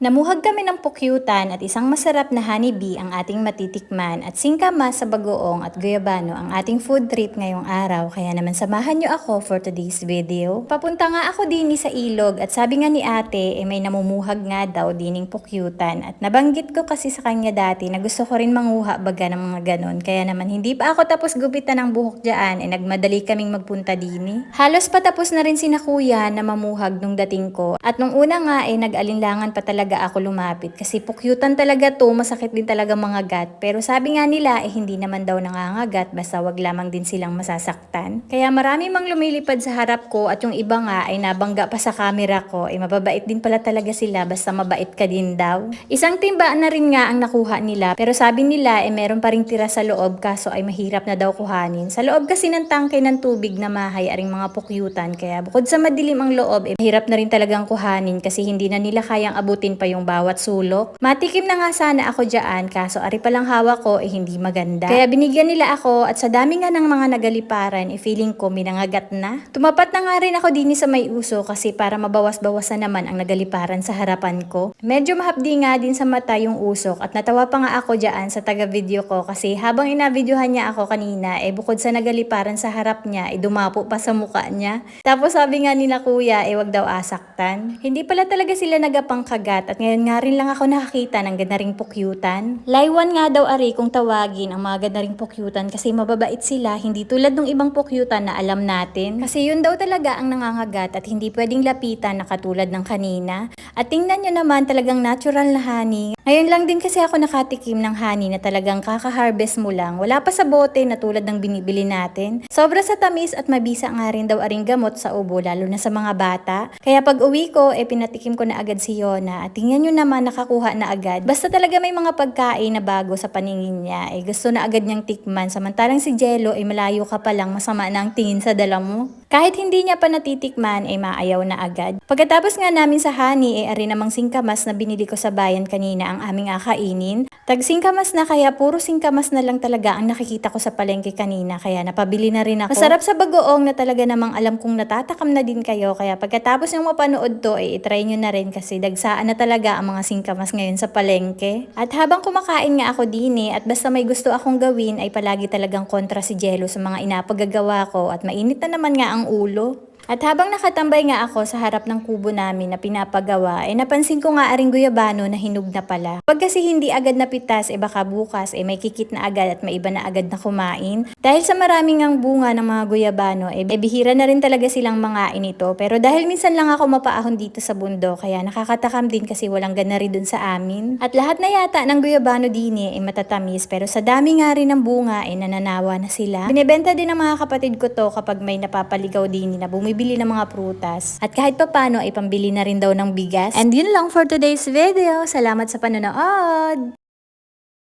Namuhag kami ng pukyutan at isang masarap na honeybee ang ating matitikman at singkama sa bagoong at guyabano ang ating food trip ngayong araw. Kaya naman samahan niyo ako for today's video. Papunta nga ako din sa ilog at sabi nga ni ate eh, may namumuhag nga daw dining pukyutan at nabanggit ko kasi sa kanya dati na gusto ko rin manguha baga ng mga ganon. Kaya naman hindi pa ako tapos gupitan ng buhok dyan eh nagmadali kaming magpunta dini. Halos patapos na rin si na kuya na mamuhag nung dating ko at nung una nga eh nag-alinlangan pa talaga ako lumapit kasi pukyutan talaga to, masakit din talaga mga gat. Pero sabi nga nila eh hindi naman daw nangangagat basta wag lamang din silang masasaktan. Kaya marami mang lumilipad sa harap ko at yung iba nga ay nabangga pa sa camera ko eh mababait din pala talaga sila basta mabait ka din daw. Isang timba na rin nga ang nakuha nila pero sabi nila eh meron pa ring tira sa loob kaso ay mahirap na daw kuhanin. Sa loob kasi ng tangke ng tubig na mahay aring mga pukyutan kaya bukod sa madilim ang loob eh mahirap na rin talagang kuhanin kasi hindi na nila kayang abutin pa yung bawat sulok. Matikim na nga sana ako dyan kaso ari palang hawak ko eh hindi maganda. Kaya binigyan nila ako at sa dami nga ng mga nagaliparan eh feeling ko minangagat na. Tumapat na nga rin ako din sa may uso kasi para mabawas-bawasan naman ang nagaliparan sa harapan ko. Medyo mahapdi nga din sa mata yung usok at natawa pa nga ako dyan sa taga-video ko kasi habang inavideohan niya ako kanina eh bukod sa nagaliparan sa harap niya eh dumapo pa sa mukha niya. Tapos sabi nga nila kuya eh wag daw asaktan. Hindi pala talaga sila nagapang kagat at ngayon nga rin lang ako nakakita ng ganda ring pukyutan. Laywan nga daw ari kung tawagin ang mga ganda ring pukyutan kasi mababait sila hindi tulad ng ibang pukyutan na alam natin. Kasi yun daw talaga ang nangangagat at hindi pwedeng lapitan na katulad ng kanina. At tingnan nyo naman talagang natural na honey. Ngayon lang din kasi ako nakatikim ng honey na talagang kaka-harvest mo lang. Wala pa sa bote na tulad ng binibili natin. Sobra sa tamis at mabisa nga rin daw aring gamot sa ubo lalo na sa mga bata. Kaya pag uwi ko, eh pinatikim ko na agad si Yona. At tingnan nyo naman nakakuha na agad. Basta talaga may mga pagkain na bago sa paningin niya. Eh gusto na agad niyang tikman. Samantalang si Jello, eh malayo ka pa lang masama na ang tingin sa dala mo. Kahit hindi niya pa natitikman, eh maayaw na agad. Pagkatapos nga namin sa honey, eh ari namang singkamas na binili ko sa bayan kanina ang aming akainin. Tag singkamas na kaya puro singkamas na lang talaga ang nakikita ko sa palengke kanina kaya napabili na rin ako. Masarap sa bagoong na talaga namang alam kong natatakam na din kayo kaya pagkatapos yung mapanood to, eh itry nyo na rin kasi dagsaan na talaga ang mga singkamas ngayon sa palengke. At habang kumakain nga ako din eh, at basta may gusto akong gawin ay palagi talagang kontra si Jello sa mga inapagagawa ko at mainit na naman nga ang ulo. At habang nakatambay nga ako sa harap ng kubo namin na pinapagawa, eh napansin ko nga aring guyabano na hinug na pala. Pag kasi hindi agad napitas, eh baka bukas eh may kikit na agad at may iba na agad na kumain. Dahil sa maraming ang bunga ng mga guyabano, eh, eh bihira na rin talaga silang mangain ito. Pero dahil minsan lang ako mapaahon dito sa bundo, kaya nakakatakam din kasi walang ganari dun sa amin. At lahat na yata ng guyabano din eh, eh matatamis, pero sa dami nga rin ng bunga, eh nananawa na sila. Binibenta din ng mga kapatid ko to kapag may napapaligaw din na bumibili ng mga prutas. At kahit papano ay pambili na rin daw ng bigas. And yun lang for today's video. Salamat sa panonood!